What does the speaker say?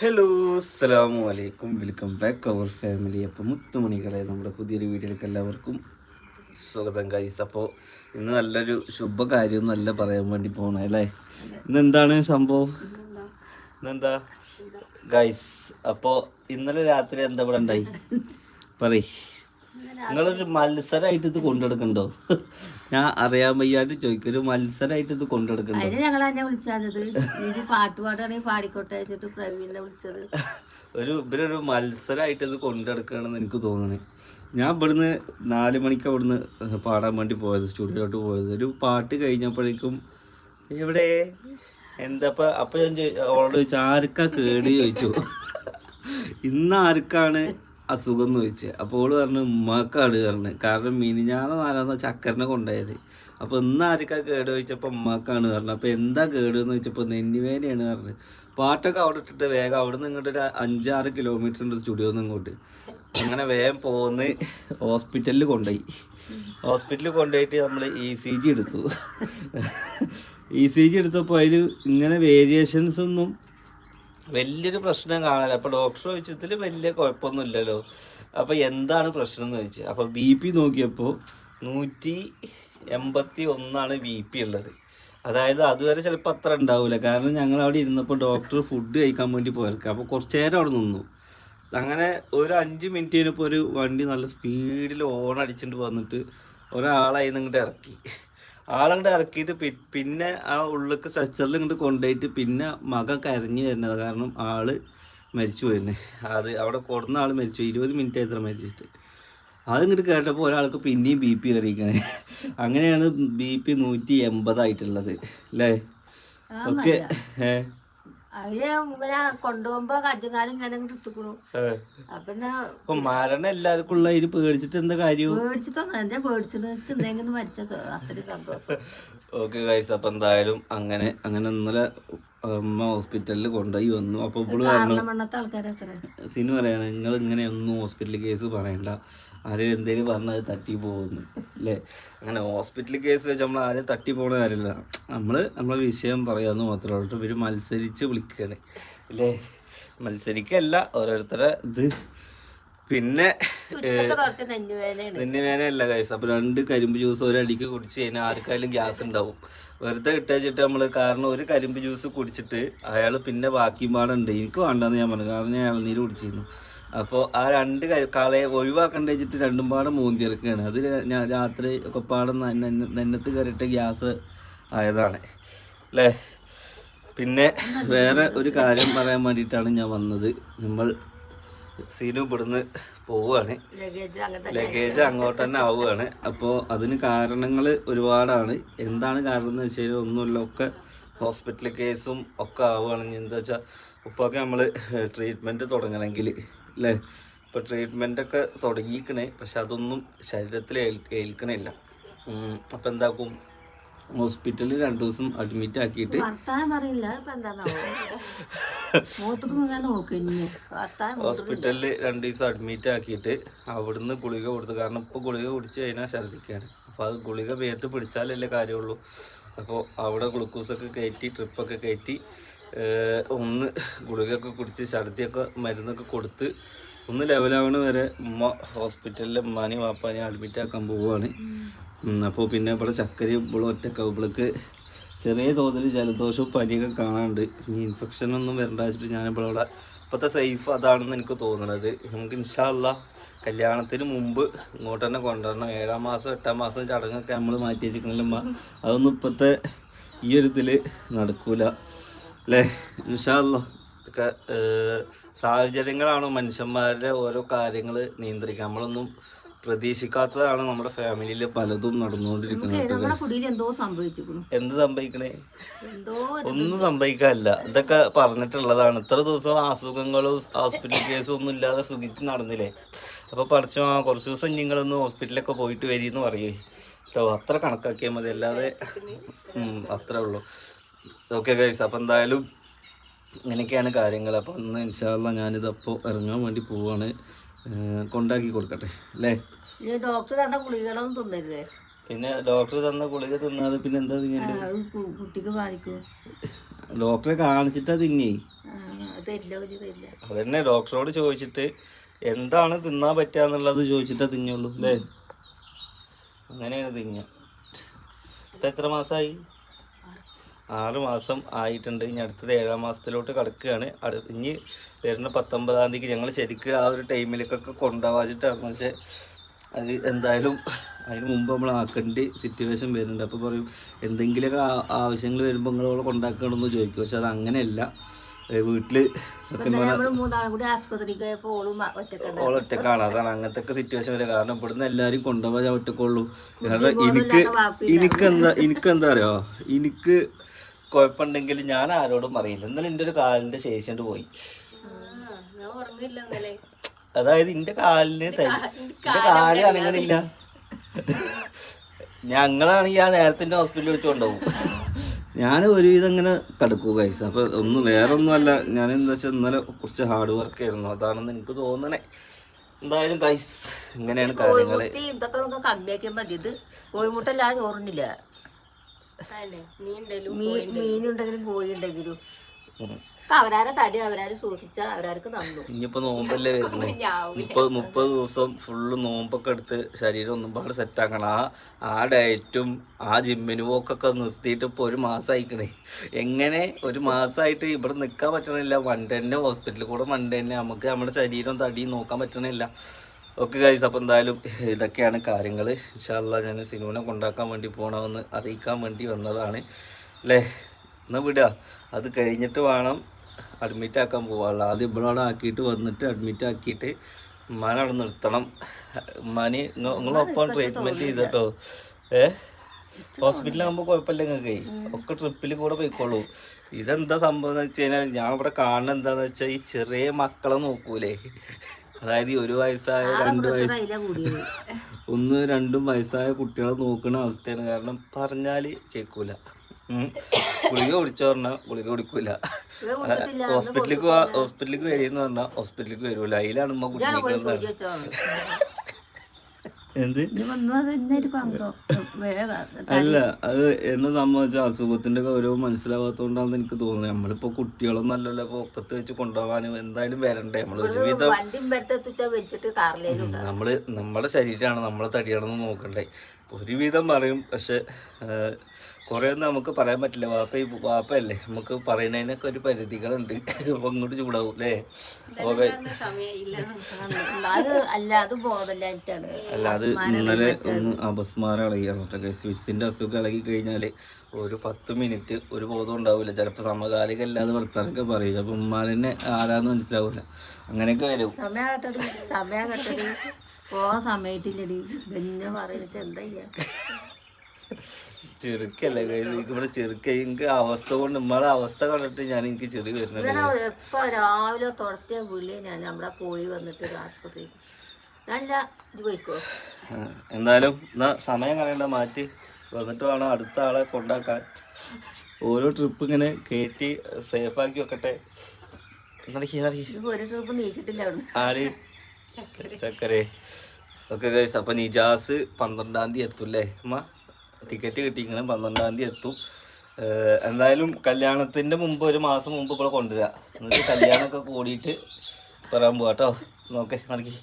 Hello അസ്സലാമു അലൈക്കും. Welcome back അവർ family അപ്പോൾ മുത്തുമണികളെ നമ്മുടെ പുതിയൊരു വീഡിയോയിലേക്ക് എല്ലാവർക്കും സ്വാഗതം കഴിച്ചു അപ്പോൾ ഇന്ന് നല്ലൊരു ശുഭകാര്യം നല്ല പറയാൻ വേണ്ടി പോകണം അല്ലേ? ഇന്ന് എന്താണ് സംഭവം? ഇന്നെന്താ ഗൈസ് അപ്പോൾ ഇന്നലെ രാത്രി എന്താ ഇവിടെ ഉണ്ടായി? പറയ്. നിങ്ങളൊരു മത്സരമായിട്ട് ഇത് കൊണ്ടെടുക്കണ്ടോ? ഞാൻ അറിയാൻ വയ്യാണ്ട് ചോദിക്കും. ഒരു മത്സരമായിട്ട് ഇത് കൊണ്ടെടുക്കണ്ടോ? അതിന് തന്നെ വിളിച്ചത്. ഇനി പാട്ട് പാടുകയാണെങ്കിൽ പാടിക്കോട്ടെ വെച്ചിട്ട് പ്രവീണിനെ വിളിച്ചത്. ഒരു ഇവരൊരു മത്സരമായിട്ട് ഇത് കൊണ്ടെടുക്കണമെന്ന് എനിക്ക് തോന്നുന്നത് ഞാൻ ഇവിടുന്ന് നാല് മണിക്ക് അവിടുന്ന് പാടാൻ വേണ്ടി പോയത് സ്റ്റുഡിയോയിലോട്ട് പോയത്. ഒരു പാട്ട് കഴിഞ്ഞപ്പോഴേക്കും എവിടെ? എന്താ അപ്പൊ ഞാൻ ഓൾഡ് ചോദിച്ചു ആർക്കാ കേട്? ചോദിച്ചു. ഇന്ന് ആർക്കാണ് അസുഖം എന്ന് ചോദിച്ചത് അപ്പോൾ ഓൾ പറഞ്ഞു ഉമ്മാക്കാട് പറഞ്ഞു. കാരണം മിനിഞ്ഞാന്ന് നാലാന്ന് ചക്കരനെ കൊണ്ടുപോയത്. അപ്പോൾ ഇന്ന് ആർക്കാ കേട് ചോദിച്ചപ്പോൾ ഉമ്മാക്കാണ് പറഞ്ഞു. അപ്പോൾ എന്താ കേട് എന്ന് ചോദിച്ചപ്പോൾ നെന്നിവേനയാണ് പറഞ്ഞു. പാട്ടൊക്കെ അവിടെ ഇട്ടിട്ട് വേഗം അവിടെ നിന്ന് ഇങ്ങോട്ട് ഒരു അഞ്ചാറ് കിലോമീറ്റർ ഉണ്ട് സ്റ്റുഡിയോ നിന്ന് ഇങ്ങോട്ട്. അങ്ങനെ വേഗം പോന്ന് ഹോസ്പിറ്റലിൽ കൊണ്ടുപോയി. ഹോസ്പിറ്റലിൽ കൊണ്ടുപോയിട്ട് നമ്മൾ ഇ സി ജി എടുത്തു. ഇ സി ജി എടുത്തപ്പോൾ അതിൽ ഇങ്ങനെ വേരിയേഷൻസ് ഒന്നും വലിയൊരു പ്രശ്നം കാണില്ല അപ്പോൾ ഡോക്ടർ ചോദിച്ചതിൽ വലിയ കുഴപ്പമൊന്നുമില്ലല്ലോ. അപ്പോൾ എന്താണ് പ്രശ്നം എന്ന് ചോദിച്ചു. അപ്പോൾ ബി പി നോക്കിയപ്പോൾ നൂറ്റി എൺപത്തി ഒന്നാണ് ബി പി ഉള്ളത്. അതായത് അതുവരെ ചിലപ്പോൾ അത്ര ഉണ്ടാവില്ല കാരണം ഞങ്ങൾ അവിടെ ഇരുന്നപ്പോൾ ഡോക്ടർ ഫുഡ് കഴിക്കാൻ വേണ്ടി പോയിരിക്കുക അപ്പോൾ കുറച്ച് നേരം അവിടെ നിന്നു. അങ്ങനെ ഒരു അഞ്ച് മിനിറ്റ് കഴിഞ്ഞപ്പോൾ ഒരു വണ്ടി നല്ല സ്പീഡിൽ ഓൺ അടിച്ചിട്ട് വന്നിട്ട് ഒരാളായി ഇങ്ങോട്ട് ഇറക്കി. ആളങ്ങോട്ട് ഇറക്കിയിട്ട് പിന്നെ ആ ഉള്ളിലേക്ക് സ്ട്രെച്ചറിൽ ഇങ്ങോട്ട് കൊണ്ടുപോയിട്ട് പിന്നെ മകൻ കരഞ്ഞു വരുന്നത് കാരണം ആൾ മരിച്ചു പോയിരുന്നു അത് അവിടെ കൊടുന്ന ആൾ മരിച്ചു. ഇരുപത് മിനിറ്റ് ആയിത്ര മരിച്ചിട്ട്. അതിങ്ങോട്ട് കേട്ടപ്പോൾ ഒരാൾക്ക് പിന്നെയും ബി പി കയറിയിരിക്കണേ അങ്ങനെയാണ് ബി പി നൂറ്റി എൺപതായിട്ടുള്ളത്. അല്ലേ ഓക്കെ ഏ? അതിന് ഇങ്ങനെ കൊണ്ടുപോകുമ്പോ കജ്ജുകാലം ഇങ്ങനെ ഇട്ടുക്കണു. അപ്പൊ മരണം എല്ലാവർക്കും ഉള്ള പേടിച്ചിട്ട് എന്താ കാര്യം? പേടിച്ചിട്ടൊന്നും എന്റെ പേടിച്ചിട്ട്? എന്തെങ്കിലും മരിച്ച അത്രയും സന്തോഷം. ഓക്കെ ഗൈസ് അപ്പൊ എന്തായാലും അങ്ങനെ അങ്ങനെ ഇന്നലെ അമ്മ ഹോസ്പിറ്റലിൽ കൊണ്ടുപോയി വന്നു. അപ്പൊ ഇവൾ പറഞ്ഞു സിനു പറയാണ് നിങ്ങൾ ഇങ്ങനെ ഒന്നും ഹോസ്പിറ്റൽ കേസ് പറയണ്ട. ആരും എന്തേലും പറഞ്ഞത് തട്ടി പോകുന്നു. അല്ലേ? അങ്ങനെ ഹോസ്പിറ്റൽ കേസ് വെച്ച് നമ്മൾ ആരും തട്ടി പോകുന്ന കാര്യമില്ല. നമ്മൾ നമ്മളെ വിഷയം പറയാന്ന് മാത്രമേ ഉള്ളൂ. ഇവർ മത്സരിച്ച് വിളിക്കുകയാണ് അല്ലേ? മത്സരിക്കല്ല ഓരോരുത്തരെ ഇത്. പിന്നെ ഉച്ചയ്ക്ക് കുറച്ച് നെഞ്ഞുവേദനയാണ്. നിന്നെ വേനല്ല കഴിച്ചു അപ്പൊ രണ്ട് കരിമ്പ് ജ്യൂസ് ഒരു അടിക്ക് കുടിച്ച് കഴിഞ്ഞാൽ ആർക്കായാലും ഗ്യാസ് ഉണ്ടാവും. വെറുതെ കിട്ടാച്ചിട്ട് നമ്മൾ കാരണം ഒരു കരിമ്പ് ജ്യൂസ് കുടിച്ചിട്ട് അയാൾ പിന്നെ ബാക്കി പാടുണ്ട്. എനിക്ക് വേണ്ടെന്ന് ഞാൻ പറഞ്ഞു. കാരണം ഞാൻ ഇളനീര് കുടിച്ചിരുന്നു. അപ്പോൾ ആ രണ്ട് കളയെ ഒഴിവാക്കേണ്ട വെച്ചിട്ട് രണ്ടും പാടെ മൂന്തി ഇറക്കുകയാണ് അത് ഞാൻ രാത്രി ഒക്കെ പാടെ നെന്നത്ത് കയറിയിട്ട് ഗ്യാസ് ആയതാണ്. അല്ലേ പിന്നെ വേറെ ഒരു കാര്യം പറയാൻ വേണ്ടിയിട്ടാണ് ഞാൻ വന്നത്. നമ്മൾ സീനു ഇവിടുന്ന് പോവുകയാണ്. ലഗേജ് അങ്ങോട്ട് തന്നെ ആവുകയാണ്. അപ്പോൾ അതിന് കാരണങ്ങൾ ഒരുപാടാണ്. എന്താണ് കാരണം എന്ന് വെച്ച് കഴിഞ്ഞാൽ ഒന്നുമില്ല. ഒക്കെ ഹോസ്പിറ്റൽ കേസും ഒക്കെ ആവുകയാണെങ്കിൽ എന്താ വെച്ചാൽ ഉപ്പൊക്കെ നമ്മൾ ട്രീറ്റ്മെന്റ് തുടങ്ങണമെങ്കിൽ അല്ലേ ഇപ്പോൾ ട്രീറ്റ്മെന്റൊക്കെ തുടങ്ങിക്കണേ പക്ഷെ അതൊന്നും ശരീരത്തിൽ ഏൽ ഏൽക്കണില്ല. അപ്പോൾ എന്താക്കും? ഹോസ്പിറ്റലിൽ രണ്ടു ദിവസം അഡ്മിറ്റ് ആക്കിയിട്ട് ഇപ്പൊ ഹോസ്പിറ്റലിൽ രണ്ട് ദിവസം അഡ്മിറ്റ് ആക്കിയിട്ട് അവിടുന്ന് ഗുളിക കൊടുത്തു. കാരണം ഇപ്പോൾ ഗുളിക കുടിച്ച് കഴിഞ്ഞാൽ ഛർദിക്കാണ് അപ്പോൾ അത് ഗുളിക വേത്ത് പിടിച്ചാലല്ലേ കാര്യമുള്ളൂ. അപ്പോൾ അവിടെ ഗ്ലൂക്കോസ് ഒക്കെ കയറ്റി ട്രിപ്പൊക്കെ കയറ്റി ഒന്ന് ഗുളികയൊക്കെ കുടിച്ച് ഛർദിയൊക്കെ മരുന്നൊക്കെ കൊടുത്ത് ഒന്ന് ലെവലാവണ വരെ ഉമ്മ ഹോസ്പിറ്റലിലെ ഉമ്മാനെയും വാപ്പാനെയും അഡ്മിറ്റ് ആക്കാൻ പോവുകയാണ് അപ്പോൾ പിന്നെ ഇവിടെ ചക്കരയും ഇവിടെ ഒറ്റക്ക ഇവിടേക്ക് ചെറിയ തോതിൽ ജലദോഷവും പനിയൊക്കെ കാണാണ്ട് ഇനി ഇൻഫെക്ഷൻ ഒന്നും വരണ്ട വെച്ചിട്ട് ഞാനിപ്പോൾ ഇവിടെ ഇപ്പോഴത്തെ സേഫ് അതാണെന്ന് എനിക്ക് തോന്നുന്നത് നമുക്ക് ഇൻഷാല്ല കല്യാണത്തിന് മുമ്പ് ഇങ്ങോട്ട് തന്നെ കൊണ്ടുവരണം. ഏഴാം മാസം എട്ടാം മാസം ചടങ്ങൊക്കെ നമ്മൾ മാറ്റി വെച്ചിട്ടുണ്ടല്ലോ അതൊന്നും ഇപ്പോഴത്തെ ഈ ഒരു ഇതിൽ നടക്കൂല. അല്ലേ? ഇൻഷാല്ല ഇതൊക്കെ സാഹചര്യങ്ങളാണ് മനുഷ്യന്മാരുടെ ഓരോ കാര്യങ്ങൾ നിയന്ത്രിക്കുക. നമ്മളൊന്നും പ്രതീക്ഷിക്കാത്തതാണ് നമ്മുടെ ഫാമിലിയിൽ പലതും നടന്നുകൊണ്ടിരിക്കുന്നത്. എന്തോ സംഭവിക്കണേ? ഒന്നും സംഭവിക്കാനില്ല ഇതൊക്കെ പറഞ്ഞിട്ടുള്ളതാണ്. ഇത്ര ദിവസം അസുഖങ്ങളും ഹോസ്പിറ്റൽ കേസും ഒന്നും ഇല്ലാതെ സുഖിച്ച് നടന്നില്ലേ? അപ്പൊ പഠിച്ചു ആ കുറച്ച് ദിവസം നിങ്ങളൊന്ന് ഹോസ്പിറ്റലൊക്കെ പോയിട്ട് വരിയെന്ന് പറയേ. കേട്ടോ അത്ര കണക്കാക്കിയാൽ മതി. അല്ലാതെ അത്രേ ഉള്ളൂ. ഓക്കെ ഗൈസ് അപ്പം എന്തായാലും ഇങ്ങനെയൊക്കെയാണ് കാര്യങ്ങൾ. അപ്പം ഇന്ന് ഇൻഷാല്ല ഞാനിതപ്പോൾ ഇറങ്ങാൻ വേണ്ടി പോവാണ്. കൊണ്ടാക്കി കൊടുക്കട്ടെ അല്ലേ? ഈ ഡോക്ടർ തന്ന ഗുളികളൊന്നും തിന്നരുത്. പിന്നെ ഡോക്ടർ തന്ന ഗുളിക തിന്നാതെ പിന്നെ എന്താ കു- കുട്ടിക്ക് ബാധിക്കും? ഡോക്ടറെ കാണിച്ചിട്ടാ തിങ്ങി അതന്നെ ഡോക്ടറോട് ചോദിച്ചിട്ട് എന്താണ് തിന്നാൻ പറ്റാന്നുള്ളത് ചോദിച്ചിട്ട് ചോദിച്ചിട്ടേ തിന്നുള്ളൂ അല്ലേ? അങ്ങനെയാണ് തിങ്ങ ഇപ്പൊ എത്ര മാസമായി ആറ് മാസം ആയിട്ടുണ്ട്. ഇനി അടുത്തത് ഏഴാം മാസത്തിലോട്ട് കിടക്കുകയാണ്. അടു ഇനി വരുന്ന പത്തൊമ്പതാം തീയതിക്ക് ഞങ്ങൾ ശരിക്കും ആ ഒരു ടൈമിലേക്കൊക്കെ കൊണ്ടുപോകാച്ചിട്ടാണ് പക്ഷേ അത് എന്തായാലും അതിന് മുമ്പ് നമ്മൾ ആക്കേണ്ട സിറ്റുവേഷൻ വരുന്നുണ്ട്. അപ്പോൾ പറയും എന്തെങ്കിലുമൊക്കെ ആവശ്യങ്ങൾ വരുമ്പോൾ നിങ്ങളോട് കൊണ്ടാക്കണമെന്ന് ചോദിക്കും. പക്ഷെ അത് അങ്ങനെയല്ല. വീട്ടിൽ ഒറ്റക്കാണ്. അതാണ് അങ്ങനത്തെ ഒക്കെ സിറ്റുവേഷൻ വരെ കാരണം ഇവിടുന്ന് എല്ലാരും കൊണ്ടുപോകാൻ ഞാൻ ഒറ്റക്കുള്ളൂ. കാരണം എനിക്ക് എനിക്ക് എന്താ എനിക്ക് എന്താ അറിയോ? എനിക്ക് കുഴപ്പമുണ്ടെങ്കിൽ ഞാൻ ആരോടും പറയില്ല. എന്നാലും എന്റെ ഒരു കാലിന്റെ ശേഷിണ്ട് പോയി. അതായത് എന്റെ കാലിന് തരി. എന്റെ കാൽ അനങ്ങണില്ല. ഞങ്ങളാണെങ്കിൽ ആ നേരത്തിന്റെ ഹോസ്പിറ്റലിൽ വെച്ച് കൊണ്ടുപോകും ഞാൻ ഒരുവിധം ഇങ്ങനെ കടുക്കൂ കൈസ് അപ്പൊ ഒന്നും വേറെ ഒന്നുമല്ല ഞാൻ എന്താ വെച്ചാൽ ഇന്നലെ കുറച്ച് ഹാർഡ് വർക്ക് ആയിരുന്നു. അതാണെന്ന് എനിക്ക് തോന്നണേ. എന്തായാലും കൈസ് ഇങ്ങനെയാണ് കാര്യങ്ങൾ ഇതൊക്കെ നമുക്ക് കമ്മിയാക്കിയാൽ മതി. ഇത് കോഴിമുട്ടല്ലാതെ അതന്നെ മീൻ ഉണ്ടല്ലോ മീൻ മീനുണ്ടെങ്കിലും കോഴി ഉണ്ടെങ്കിലും. അവരാരെ തടി അവരാര് സൂക്ഷിച്ച അവരാർക്ക് തന്നു. ഇനിയിപ്പോ നോമ്പല്ലേ വരുന്നു. മുപ്പത് മുപ്പത് ദിവസം ഫുള്ള് നോമ്പൊക്കെ എടുത്ത് ശരീരം ഒന്നും പാടെ സെറ്റാക്കണം ആ ആ ഡയറ്റും ആ ജിമ്മിനും ഒക്കെ നിർത്തിയിട്ട് ഇപ്പൊ ഒരു മാസം ആയിക്കണേ. എങ്ങനെ ഒരു മാസമായിട്ട് ഇവിടെ നിക്കാൻ പറ്റണില്ല. വണ്ടി തന്നെ ഹോസ്പിറ്റലിൽ കൂടെ വണ്ടി തന്നെ. നമുക്ക് നമ്മുടെ ശരീരം തടിയും നോക്കാൻ പറ്റണില്ല. ഓക്കെ ഗൈസ് അപ്പോൾ എന്തായാലും ഇതൊക്കെയാണ് കാര്യങ്ങൾ ഇൻഷാല്ല ഞാൻ സിനുവിനെ കൊണ്ടാക്കാൻ വേണ്ടി പോകണമെന്ന് അറിയിക്കാൻ വേണ്ടി വന്നതാണ്. അല്ലേ എന്നാൽ വിടുക അത് കഴിഞ്ഞിട്ട് വേണം അഡ്മിറ്റ് ആക്കാൻ പോകാനുള്ള ആദ്യം ഇവിടെ ആക്കിയിട്ട് വന്നിട്ട് അഡ്മിറ്റ് ആക്കിയിട്ട് ഉമ്മാനെ അവിടെ നിർത്തണം. ഉമ്മാന് നിങ്ങളൊപ്പം ട്രീറ്റ്മെന്റ് ചെയ്തട്ടോ. ഏ? ഹോസ്പിറ്റലാകുമ്പോൾ കുഴപ്പമില്ല നിങ്ങൾക്ക് ഒക്കെ ട്രിപ്പിൽ കൂടെ പോയിക്കോളൂ. ഇതെന്താ സംഭവം എന്ന് വെച്ച് കഴിഞ്ഞാൽ ഞാൻ ഇവിടെ കാണുന്ന എന്താന്ന് വെച്ചാൽ ഈ ചെറിയ മക്കളെ നോക്കൂലേ. അതായത് ഒരു വയസ്സായ രണ്ട് വയസ്സ് ഒന്ന് രണ്ടും വയസ്സായ കുട്ടികളെ നോക്കുന്ന അവസ്ഥയാണ്. കാരണം പറഞ്ഞാൽ കേൾക്കൂല. ഗുളിക കുടിച്ചോ പറഞ്ഞാൽ ഗുളിക കുടിക്കൂല. ഹോസ്പിറ്റലിലേക്ക് ഹോസ്പിറ്റലിലേക്ക് വരിയെന്ന് പറഞ്ഞാൽ ഹോസ്പിറ്റലിലേക്ക് വരൂല. അതിലാണ് ഉമ്മ കുട്ടിക്കുന്നത് എന്ത്? അല്ല അത് എന്നെ സംബന്ധിച്ച അസുഖത്തിന്റെ ഗൗരവം മനസ്സിലാവാത്തോണ്ടാന്ന് എനിക്ക് തോന്നുന്നത് നമ്മളിപ്പോ കുട്ടികളൊന്നും അല്ലല്ലോ ഇപ്പൊ ഒക്കത്ത് വെച്ച് കൊണ്ടുപോകാനും എന്തായാലും വരണ്ടേ? നമ്മൾ ഒരുവിധം നമ്മൾ നമ്മുടെ ശരീരമാണ് നമ്മളെ തടിയാണെന്ന് നോക്കണ്ടേ? ഒരുവിധം പറയും പക്ഷെ കുറേ ഒന്നും നമുക്ക് പറയാൻ പറ്റില്ല. വാപ്പ വാപ്പയല്ലേ? നമുക്ക് പറയുന്നതിനൊക്കെ ഒരു പരിധികളുണ്ട്. അപ്പൊ ഇങ്ങോട്ട് ചൂടാവും അല്ലേ? ഓക്കെ അല്ല അത് അല്ല ഇന്നലെ ഒന്ന് അപസ്മാരം ഇളകിയാണ് കേട്ടോ സ്വിറ്റ്സിന്റെ അസുഖം ഇളകി കഴിഞ്ഞാൽ ഒരു പത്ത് മിനിറ്റ് ഒരു ബോധം ഉണ്ടാവില്ല ചിലപ്പോൾ സമകാലിക അല്ലാതെ വർത്താനൊക്കെ പറയും. അപ്പൊ ഉമ്മാനെ ആരാന്ന് മനസ്സിലാവില്ല അങ്ങനെയൊക്കെ വരും. സമയം കട്ടടി സമയം കട്ടടി പോകാൻ സമയത്തില്ലടി പറയുന്നത്. എന്താ ചെറുക്കല്ലേ ഇവിടെ ചെറുക്ക എനിക്ക് അവസ്ഥ കൊണ്ട് നമ്മളെ അവസ്ഥ കണ്ടിട്ട് ഞാൻ എനിക്ക് ചെറിയ വരുന്നത് എപ്പോ രാവിലെ തുടത്തിയ വിളി ഞാൻ നമ്മളെ പോയി വന്നിട്ട് ആശുപത്രി. നല്ല പോയിക്കോ. എന്തായാലും എന്നാ സമയം കളയണ്ട മാറ്റി. വന്നിട്ട് വേണം അടുത്ത ആളെ കൊണ്ടാക്കാൻ. ഓരോ ട്രിപ്പ് ഇങ്ങനെ കയറ്റി സേഫാക്കി വെക്കട്ടെ. ഒരു ട്രിപ്പ് നീച്ചിട്ടില്ല അവിടെ ആര്? ചക്കരേ. ഓക്കെ ഗൈസ് അപ്പൊ നിജാസ് പന്ത്രണ്ടാം തീയതി എത്തും അല്ലേ അമ്മ ടിക്കറ്റ് കിട്ടിങ്ങനെ പന്ത്രണ്ടാം തീയതി എത്തും. എന്തായാലും കല്യാണത്തിന്റെ മുമ്പ് ഒരു മാസം മുമ്പ് ഇപ്പോൾ കൊണ്ടുവരാം. എന്നിട്ട് കല്യാണമൊക്കെ കൂടിയിട്ട് പറയാൻ പോവാട്ടോ. നോക്കേ നടക്കി